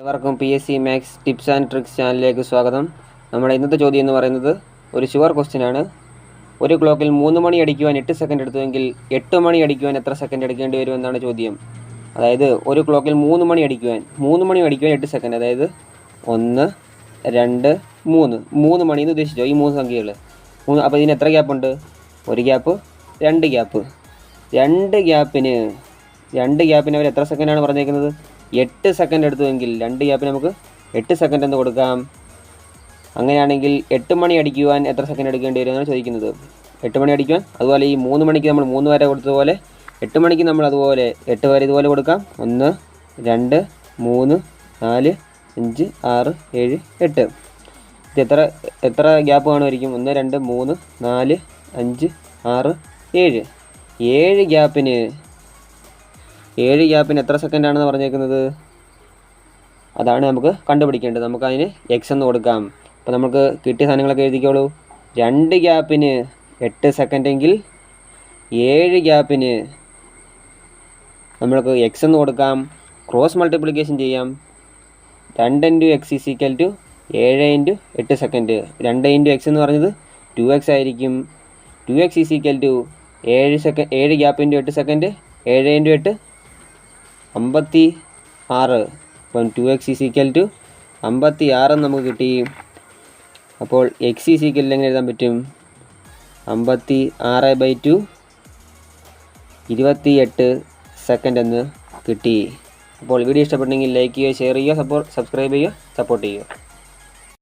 എല്ലാവർക്കും P S C maths tips and tricks ചാനലിലേക്ക് സ്വാഗതം. നമ്മുടെ ഇന്നത്തെ ചോദ്യം എന്ന് പറയുന്നത് ഒരു ഷുവർ ക്വസ്റ്റ്യൻ ആണ്. ഒരു ക്ലോക്കിൽ മൂന്ന് മണി അടിക്കുവാൻ എട്ട് സെക്കൻഡ് എടുത്തുവെങ്കിൽ എട്ട് മണി അടിക്കുവാൻ എത്ര സെക്കൻഡ് എടുക്കേണ്ടി വരും എന്നാണ് ചോദ്യം. അതായത് ഒരു ക്ലോക്കിൽ മൂന്ന് മണി അടിക്കുവാൻ മൂന്ന് മണി അടിക്കുവാൻ എട്ട് സെക്കൻഡ് അതായത് ഒന്ന് രണ്ട് മൂന്ന്. മൂന്ന് മണി എന്ന് ഉദ്ദേശിച്ചോ? ഈ മൂന്ന് സംഖ്യകൾ മൂന്ന് അപ്പോൾ ഇതിന് എത്ര ഗ്യാപ്പ് ഉണ്ട്? ഒരു ഗ്യാപ്പ് രണ്ട് ഗ്യാപ്പ് രണ്ട് ഗ്യാപ്പിന് രണ്ട് ഗ്യാപ്പിന് അവർ എത്ര സെക്കൻഡാണ് പറഞ്ഞേക്കുന്നത്? എട്ട് സെക്കൻഡ് എടുത്തുവെങ്കിൽ രണ്ട് ഗ്യാപ്പിന് നമുക്ക് എട്ട് സെക്കൻഡ് എന്ന് കൊടുക്കാം. അങ്ങനെയാണെങ്കിൽ എട്ട് മണി അടിക്കുവാൻ എത്ര സെക്കൻഡ് എടുക്കേണ്ടി വരും എന്നാണ് ചോദിക്കുന്നത്. എട്ട് മണി അടിക്കുവാൻ അതുപോലെ ഈ മൂന്ന് മണിക്ക് നമ്മൾ മൂന്ന് വരെ കൊടുത്തതുപോലെ എട്ട് മണിക്ക് നമ്മൾ അതുപോലെ എട്ട് വരെ ഇതുപോലെ കൊടുക്കാം. ഒന്ന് രണ്ട് മൂന്ന് നാല് അഞ്ച് ആറ് ഏഴ് എട്ട്. ഇത് എത്ര എത്ര ഗ്യാപ്പ് കാണുമായിരിക്കും? ഒന്ന് രണ്ട് മൂന്ന് നാല് അഞ്ച് ആറ് ഏഴ്. ഏഴ് ഗ്യാപ്പിന് ഏഴ് ഗ്യാപ്പിന് എത്ര സെക്കൻഡ് ആണെന്ന് പറഞ്ഞേക്കുന്നത്? അതാണ് നമുക്ക് കണ്ടുപിടിക്കേണ്ടത്. നമുക്ക് അതിന് എക്സ് എന്ന് കൊടുക്കാം. അപ്പോൾ നമുക്ക് കിട്ടിയ സാധനങ്ങളൊക്കെ എഴുതിക്കോളൂ. രണ്ട് ഗ്യാപ്പിന് എട്ട് സെക്കൻഡെങ്കിൽ ഏഴ് ഗ്യാപ്പിന് നമ്മൾക്ക് എക്സ് എന്ന് കൊടുക്കാം. ക്രോസ് മൾട്ടിപ്ലിക്കേഷൻ ചെയ്യാം. രണ്ട് into x is equal to ഏഴ് ഇന്റു എട്ട് സെക്കൻഡ്. രണ്ട് ഇന്റു എക്സ് എന്ന് പറഞ്ഞത് ടു എക്സ് ആയിരിക്കും. Two x is equal to ഏഴ് സെക്കൻഡ് ഏഴ് ഗ്യാപ്പ് ഇന്റു എട്ട് സെക്കൻഡ് ഏഴ് ഇന്റു എട്ട് അമ്പത്തി ആറ് അപ്പം two x is equal to അമ്പത്തി ആറെന്ന് നമുക്ക് കിട്ടി അപ്പോൾ എക്സ് ഈസ് ഈക്വൽ എങ്ങനെ എഴുതാൻ പറ്റും? അമ്പത്തി ആറ് ബൈ ടു ഇരുപത്തി എട്ട് സെക്കൻഡ് എന്ന് കിട്ടി. അപ്പോൾ വീഡിയോ ഇഷ്ടപ്പെട്ടെങ്കിൽ ലൈക്ക് ചെയ്യുക ഷെയർ ചെയ്യുക സപ്പോർട്ട് സബ്സ്ക്രൈബ് ചെയ്യുക സപ്പോർട്ട് ചെയ്യുക.